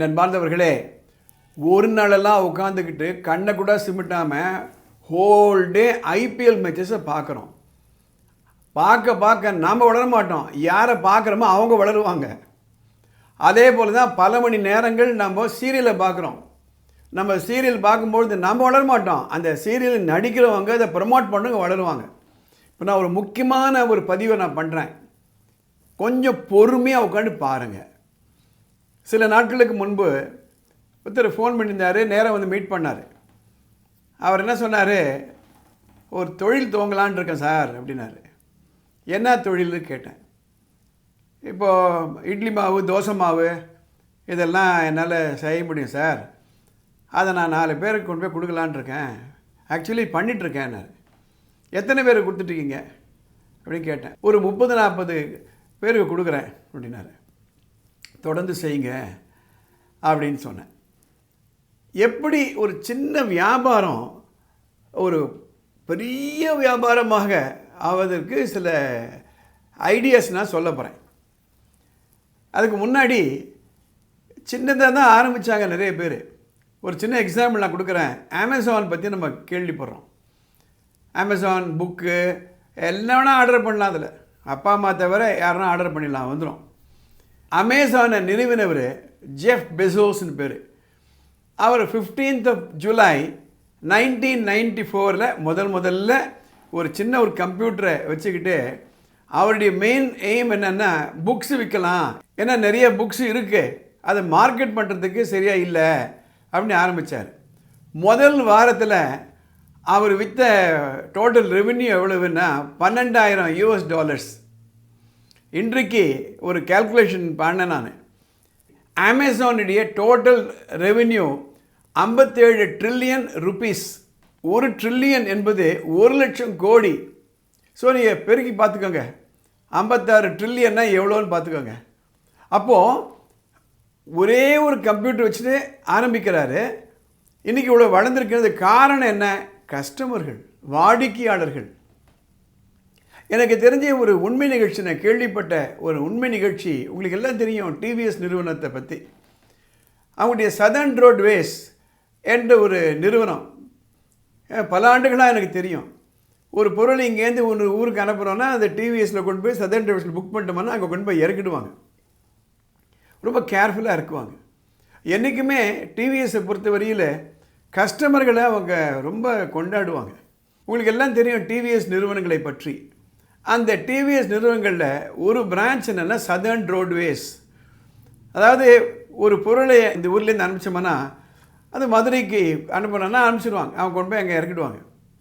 நண்பார்ந்தவர்களே ஒரு நாளெல்லாம் உட்காந்துக்கிட்டு கண்ணை கூட சிமிட்டாமல் ஹோல் டே ஐபிஎல் மேட்சஸை பார்க்குறோம். பார்க்க பார்க்க நாம் வளர மாட்டோம். யாரை பார்க்குறோமோ அவங்க வளருவாங்க. அதே போல் தான் பல மணி நேரங்கள் நம்ம சீரியலை பார்க்குறோம். நம்ம சீரியல் பார்க்கும்பொழுது நம்ம வளர மாட்டோம். அந்த சீரியல் நடிக்கிறவங்க அதை ப்ரமோட் பண்ணுங்க வளருவாங்க. இப்போ நான் ஒரு முக்கியமான ஒரு பதிவை நான் பண்ணுறேன் கொஞ்சம் பொறுமையாக உட்காந்து பாருங்கள் சில நாட்களுக்கு முன்பு ஒருத்தர் ஃபோன் பண்ணியிருந்தார் நேராக வந்து மீட் பண்ணார். அவர் என்ன சொன்னார்? ஒரு தொழில் துவங்கலான் இருக்கேன் சார் அப்படின்னாரு. என்ன தொழில்னு கேட்டேன். இப்போது இட்லி மாவு தோசை மாவு இதெல்லாம் என்னால் செய்ய முடியும் சார். அதை நான் நாலு பேருக்கு கொண்டு போய் கொடுக்கலான் இருக்கேன். ஆக்சுவலி பண்ணிகிட்ருக்கேன்னாரு எத்தனை பேர் கொடுத்துட்ருக்கீங்க அப்படின்னு கேட்டேன். ஒரு முப்பது நாற்பது பேருக்கு கொடுக்குறேன் அப்படின்னாரு. தொடர்ந்து செய்யுங்க அப்படின்னு சொன்னேன். எப்படி ஒரு சின்ன வியாபாரம் ஒரு பெரிய வியாபாரமாக ஆவதற்கு சில ஐடியாஸ் நான் சொல்ல போகிறேன் அதுக்கு முன்னாடி சின்னதாக தான் ஆரம்பித்தாங்க நிறைய பேர். ஒரு சின்ன எக்ஸாம்பிள் நான் கொடுக்குறேன். அமேசான் பற்றி நம்ம கேள்விப்படுறோம். அமேசான் புக்கு எல்லாம் வேணால் ஆர்டர் பண்ணலாம் அதில். அப்பா அம்மா தவிர யாருன்னா ஆர்டர் பண்ணிடலாம் வந்துடும் அமேசானை நிறுவினவர் ஜெஃப் பெசோஸ்னு பேர். அவர் fifteenth of July nineteen ninety ஃபோரில் முதல் முதல்ல ஒரு சின்ன ஒரு கம்ப்யூட்டரை வச்சுக்கிட்டு அவருடைய மெயின் எய்ம் என்னென்னா புக்ஸ் விற்கலாம் ஏன்னா நிறைய புக்ஸ் இருக்குது அதை மார்க்கெட் பண்ணுறதுக்கு சரியாக இல்லை அப்படின்னு ஆரம்பித்தார் முதல் வாரத்தில் அவர் விற்ற டோட்டல் ரெவென்யூ எவ்வளவுன்னா பன்னெண்டாயிரம் யூஎஸ் டாலர்ஸ் இன்றைக்கு ஒரு கேல்குலேஷன் பண்ணேன் நான். அமேசானுடைய டோட்டல் ரெவென்யூ ஐம்பத்தேழு ட்ரில்லியன் ருபீஸ் ஒரு ட்ரில்லியன் என்பது ஒரு லட்சம் கோடி. ஸோ நீங்கள் பெருக்கி பார்த்துக்கோங்க. ஐம்பத்தாறு ட்ரில்லியன்னா எவ்வளோன்னு பார்த்துக்கோங்க. அப்போது ஒரே ஒரு கம்ப்யூட்டர் வச்சுட்டு ஆரம்பிக்கிறாரு. இன்றைக்கி இவ்வளோ வளர்ந்துருக்கிறது. காரணம் என்ன? கஸ்டமர்கள் வாடிக்கையாளர்கள். எனக்கு தெரிஞ்ச ஒரு உண்மை நிகழ்ச்சி நான் கேள்விப்பட்ட ஒரு உண்மை நிகழ்ச்சி உங்களுக்கு எல்லாம் தெரியும் டிவிஎஸ் நிறுவனத்தை பற்றி அவங்களுடைய சதர்ன் ரோட்வேஸ் என்ற ஒரு நிறுவனம். பல ஆண்டுகளாக எனக்கு தெரியும். ஒரு பொருள் இங்கேருந்து ஒரு ஊருக்கு அனுப்புகிறோன்னா அந்த டிவிஎஸில் கொண்டு போய் சதர்ன் ரோட்வேஸில் புக் பண்ணிட்டோம்னா அங்கே கொண்டு போய் இறக்கிடுவாங்க. ரொம்ப கேர்ஃபுல்லாக இருக்குவாங்க. என்றைக்குமே டிவிஎஸை பொறுத்த வரையில் கஸ்டமர்களை அவங்க ரொம்ப கொண்டாடுவாங்க. உங்களுக்கு எல்லாம் தெரியும் டிவிஎஸ் நிறுவனங்களை பற்றி. அந்த டிவிஎஸ் நிறுவனங்களில் ஒரு பிரான்ச் என்னென்னா சதர்ன் ரோட்வேஸ் அதாவது ஒரு பொருளை இந்த ஊர்லேருந்து அனுப்பிச்சோம்னா அது மதுரைக்கு அனுப்பணும்னா அனுப்பிச்சிடுவாங்க அவங்க கொண்டு போய் அங்கே இறக்கிடுவாங்க.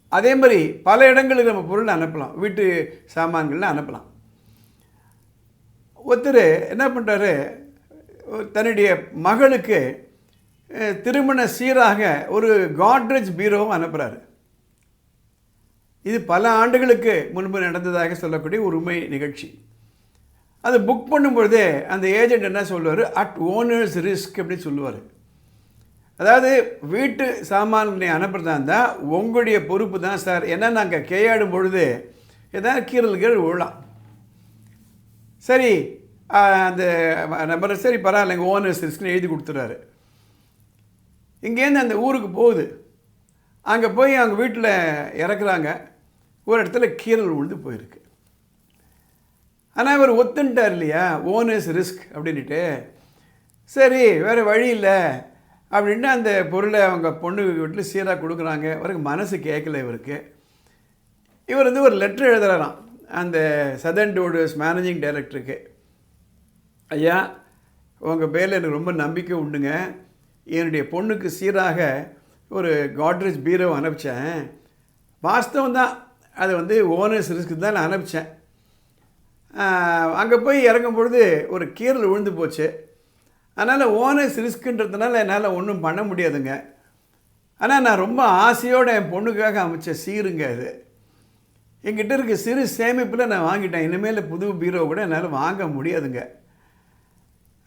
அதே மாதிரி பல இடங்களுக்கு நம்ம பொருளை அனுப்பலாம். வீட்டு சாமான்களில் அனுப்பலாம். ஒருத்தர் என்ன பண்ணுறாரு தன்னுடைய மகளுக்கு திருமண சீராக ஒரு காட்ரேஜ் பீரோவும் அனுப்புகிறாரு இது பல ஆண்டுகளுக்கு முன்பு நடந்ததாக சொல்லக்கூடிய ஒரு உண்மை நிகழ்ச்சி. அது புக் பண்ணும்பொழுதே அந்த ஏஜெண்ட் என்ன சொல்லுவார்? அட் ஓனர்ஸ் ரிஸ்க் அப்படின்னு சொல்லுவார். அதாவது வீட்டு சாமான்களை அனுப்புறதா இருந்தால் உங்களுடைய பொறுப்பு தான் சார். ஏன்னா நாங்கள் கையாடும் பொழுது ஏதாவது கீரல்கள் கீழ் விழலாம். சரி அந்த நம்பர் சரி பரவாயில்லைங்க ஓனர்ஸ் ரிஸ்க்னு எழுதி கொடுத்துறாரு. இங்கேருந்து அந்த ஊருக்கு போகுது. அங்கே போய் அவங்க வீட்டில் இறக்குறாங்க. ஒரு இடத்துல கீரல் விழுந்து போயிருக்கு. ஆனால் இவர் ஒத்துன்ட்டார் இல்லையா? ஓனர்ஸ் ரிஸ்க் அப்படின்ட்டு சரி வேறு வழி இல்லை அப்படின்ட்டு அந்த பொருளை அவங்க பொண்ணு வீட்டில் சீராக கொடுக்குறாங்க. அவருக்கு மனசு கேட்கல இவருக்கு. இவர் வந்து ஒரு லெட்ரு எழுதுறாராம். அந்த சதன் டோடர்ஸ் மேனேஜிங் டைரக்டருக்கு ஐயா உங்கள் பேரில் எனக்கு ரொம்ப நம்பிக்கை உண்டுங்க. என்னுடைய பொண்ணுக்கு சீராக ஒரு காட்ரேஜ் பீரோ அனுப்பிச்சேன். வாஸ்தவம் தான். அது வந்து ஓனர்ஸ் ரிஸ்க்கு தான் நான் அனுப்பிச்சேன். அங்கே போய் இறங்கும் பொழுது ஒரு கீரல் விழுந்து போச்சு. அதனால் ஓனர்ஸ் ரிஸ்க்குன்றதுனால என்னால் ஒன்றும் பண்ண முடியாதுங்க. ஆனால் நான் ரொம்ப ஆசையோடு என் பொண்ணுக்காக அமைச்ச சீருங்க அது. என்கிட்ட இருக்க சிறு சேமிப்பில் நான் வாங்கிட்டேன். இனிமேல் புது பீரோ கூட என்னால் வாங்க முடியாதுங்க.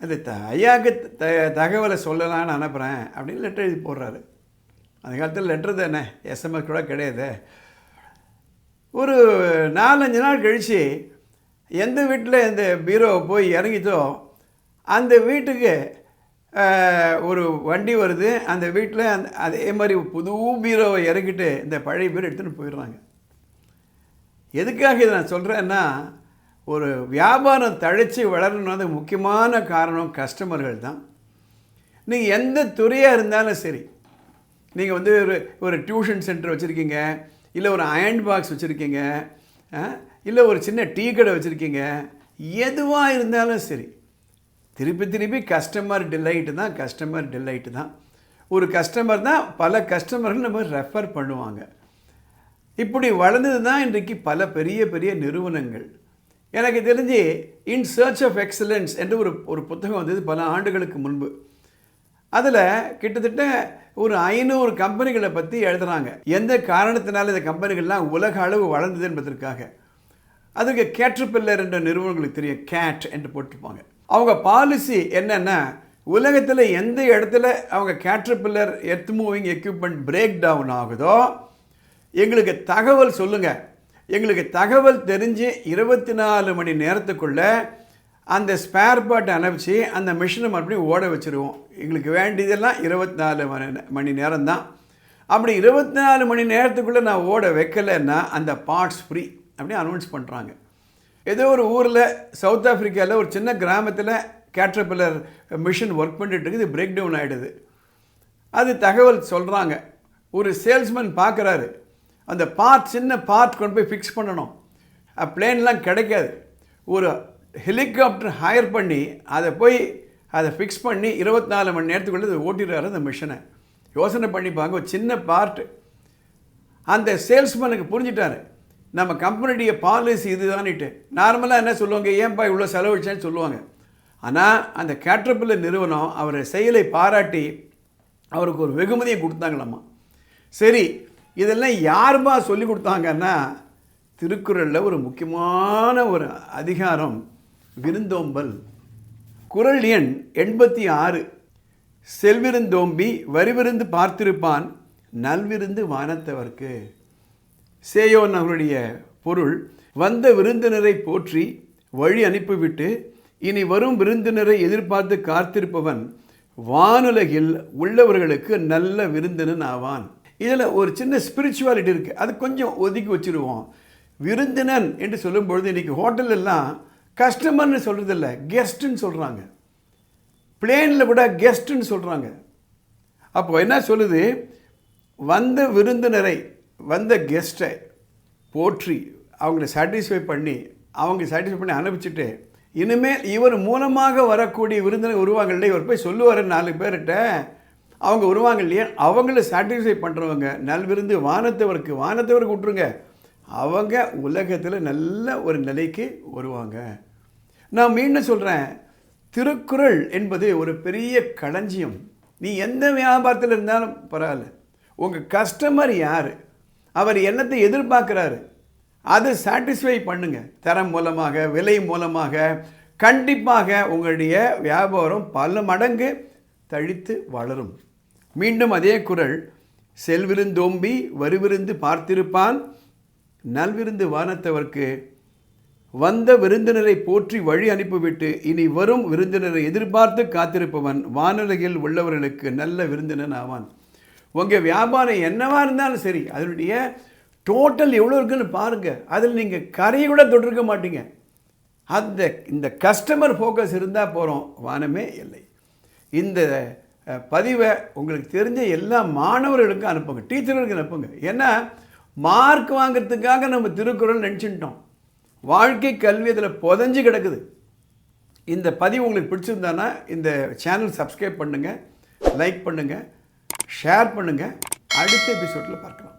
அது த ஐயாவுக்கு த தகவலை சொல்லலான்னு அனுப்புகிறேன் அப்படின்னு லெட்டர் எழுதி போடுறாரு. அந்த காலத்தில் லெட்டர் தானே? எஸ்எம்எஸ் கூட கிடையாது. ஒரு நாலஞ்சு நாள் கழித்து எந்த வீட்டில் இந்த பீரோவை போய் இறங்கிச்சோ அந்த வீட்டுக்கு ஒரு வண்டி வருது. அந்த வீட்டில் அந்த அதே மாதிரி புது பீரோவை இறக்கிட்டு இந்த பழைய பீரோ எடுத்துகிட்டு போயிடுறாங்க. எதுக்காக இதை நான் சொல்கிறேன்னா ஒரு வியாபாரம் தழைச்சி வளரணும்னு முக்கியமான காரணம் கஸ்டமர்கள் தான். நீங்கள் எந்த துறையாக இருந்தாலும் சரி நீங்கள் வந்து ஒரு ஒரு டியூஷன் சென்டர் வச்சுருக்கீங்க இல்லை ஒரு அயர்ன் பாக்ஸ் வச்சுருக்கீங்க இல்லை ஒரு சின்ன டீ கடை வச்சுருக்கீங்க எதுவாக இருந்தாலும் சரி திருப்பி திருப்பி கஸ்டமர் டிலைட்டு தான் கஸ்டமர் டிலைட்டு தான். ஒரு கஸ்டமர் தான் பல கஸ்டமர்கள் நம்ம ரெஃபர் பண்ணுவாங்க. இப்படி வளர்ந்தது தான் இன்றைக்கு பல பெரிய பெரிய நிறுவனங்கள். எனக்கு தெரிஞ்சு இன் சர்ச் ஆஃப் எக்ஸலன்ஸ் என்று ஒரு ஒரு புத்தகம் வந்தது பல ஆண்டுகளுக்கு முன்பு. அதில் கிட்டத்தட்ட ஒரு ஐநூறு கம்பெனிகளை பற்றி எழுதுறாங்க. எந்த காரணத்தினால இந்த கம்பெனிகள்லாம் உலக அளவு வளர்ந்தது என்பதற்காக. அதுக்கு கேட்ரபில்லர் என்ற நிறுவனங்களுக்கு தெரியும் கேட் என்று போட்டிருப்பாங்க. அவங்க பாலிசி என்னென்னா உலகத்தில் எந்த இடத்துல அவங்க Caterpillar earth moving equipment break down ஆகுதோ எங்களுக்கு தகவல் சொல்லுங்கள் எங்களுக்கு தகவல் தெரிஞ்சு இருபத்தி நாலு மணி நேரத்துக்குள்ளே அந்த ஸ்பேர் பார்ட்டை அனுப்பிச்சு அந்த மிஷினை மறுபடியும் ஓட வச்சுருவோம். எங்களுக்கு வேண்டியதெல்லாம் இருபத்தி நாலு மணி மணி நேரம் தான் அப்படி இருபத்தி நாலு மணி நேரத்துக்குள்ளே நான் ஓட வைக்கலைன்னா அந்த பார்ட்ஸ் ஃப்ரீ அப்படின்னு அனௌன்ஸ் பண்ணுறாங்க ஏதோ ஒரு ஊரில் சவுத் ஆஃப்ரிக்காவில் ஒரு சின்ன கிராமத்தில் கேட்ரபில்லர் மிஷின் ஒர்க் பண்ணிட்டு இருக்குது பிரேக் டவுன் ஆகிடுது அது தகவல் சொல்கிறாங்க ஒரு சேல்ஸ்மேன் பார்க்குறாரு அந்த பார்ட் சின்ன பார்ட் கொண்டு போய் ஃபிக்ஸ் பண்ணணும். பிளேன்லாம் கிடைக்காது. ஒரு ஹெலிகாப்டர் ஹையர் பண்ணி அதை போய் அதை ஃபிக்ஸ் பண்ணி இருபத்தி நாலு மணி நேரத்துக்குள்ளே அதை ஓட்டிடுறாரு அந்த மிஷினை யோசனை பண்ணிப்பாங்க ஒரு சின்ன பார்ட்டு அந்த சேல்ஸ்மேனுக்கு புரிஞ்சிட்டாரு. நம்ம கம்பெனியுடைய பாலிசி இதுதானிட்டு. நார்மலாக என்ன சொல்லுவாங்க? ஏன்பா இவ்வளோ செலவழிச்சேன்னு சொல்லுவாங்க. ஆனால் அந்த கேட்ரபில்லர் நிறுவனம் அவரை செயலை பாராட்டி அவருக்கு ஒரு வெகுமதியை கொடுத்தாங்களாம்மா சரி இதெல்லாம் யாருமா சொல்லி கொடுத்தாங்கன்னா திருக்குறளில் ஒரு முக்கியமான ஒரு அதிகாரம் விருந்தோம்பல். குறள் எண் எண்பத்தி ஆறு. செல்விருந்தோம்பி வரிவிருந்து பார்த்திருப்பான் நல்விருந்து வானத்தவர்க்கு. சேயோன் அவருடைய பொருள் வந்த விருந்தினரை போற்றி வழி அனுப்பிவிட்டு இனி வரும் விருந்தினரை எதிர்பார்த்து காத்திருப்பவன் வானுலகில் உள்ளவர்களுக்கு நல்ல விருந்தினன் ஆவான். இதில் ஒரு சின்ன ஸ்பிரிச்சுவாலிட்டி இருக்குது அது கொஞ்சம் ஒதுக்கி வச்சுருவோம். விருந்தினன் என்று சொல்லும்பொழுது இன்றைக்கி ஹோட்டல் கஸ்டமர்னு சொல்கிறதில்ல கெஸ்ட்டுன்னு சொல்கிறாங்க பிளேனில் கூட கெஸ்ட்டுன்னு சொல்கிறாங்க அப்போ என்ன சொல்லுது? வந்த விருந்தினரை வந்த கெஸ்ட்டை போற்றி அவங்கள சாட்டிஸ்ஃபை பண்ணி அவங்க சாட்டிஸ்ஃபை பண்ணி அனுப்பிச்சிட்டு இனிமேல் இவர் மூலமாக வரக்கூடிய விருந்தினர் வருவாங்க இவர் போய் சொல்லுவார் நாலு பேர்கிட்ட. அவங்க வருவாங்க இல்லையா? அவங்கள சாட்டிஸ்ஃபை பண்ணுறவங்க நல்விருந்து வானத்தவருக்கு வானத்தவருக்கு விட்ருங்க அவங்க உலகத்தில் நல்ல ஒரு நிலைக்கு வருவாங்க. நான் மீண்டும் சொல்கிறேன் திருக்குறள் என்பது ஒரு பெரிய களஞ்சியம். நீ எந்த வியாபாரத்தில் இருந்தாலும் பரவாயில்ல. உங்கள் கஸ்டமர் யார்? அவர் என்னத்தை எதிர்பார்க்குறாரு? அதை சாட்டிஸ்ஃபை பண்ணுங்கள் தரம் மூலமாக விலை மூலமாக கண்டிப்பாக உங்களுடைய வியாபாரம் பல மடங்கு தழித்து வளரும். மீண்டும் அதே குரல் செல்விருந்தோம்பி வருவிருந்து பார்த்திருப்பான் நல்விருந்து வானத்தவர்க்கு வந்த விருந்தினரை போற்றி வழி அனுப்பிவிட்டு இனி வரும் விருந்தினரை எதிர்பார்த்து காத்திருப்பவன் வானுலகில் உள்ளவர்களுக்கு நல்ல விருந்தினன் ஆவான். உங்கள் வியாபாரம் என்னவாக இருந்தாலும் சரி அதனுடைய டோட்டல் எவ்வளோ இருக்குன்னு பாருங்கள் அதில் நீங்கள் கரையை கூட தொட்டிருக்க மாட்டீங்க. அந்த இந்த கஸ்டமர் ஃபோக்கஸ் இருந்தால் போகிறோம் வானமே இல்லை. இந்த பதிவை உங்களுக்கு தெரிஞ்ச எல்லா மாணவர்களுக்கும் அனுப்புங்க. டீச்சர்களுக்கு அனுப்புங்க. ஏன்னா மார்க் வாங்குறதுக்காக நம்ம திருக்குறள் நினச்சிட்டோம் வாழ்க்கை கல்வி அதில் புதஞ்சு கிடக்குது. இந்த பதிவு உங்களுக்கு பிடிச்சிருந்தானா இந்த சேனல் சப்ஸ்கிரைப் பண்ணுங்கள் லைக் பண்ணுங்கள் ஷேர் பண்ணுங்கள் அடுத்த எபிசோடில் பார்க்கலாம்.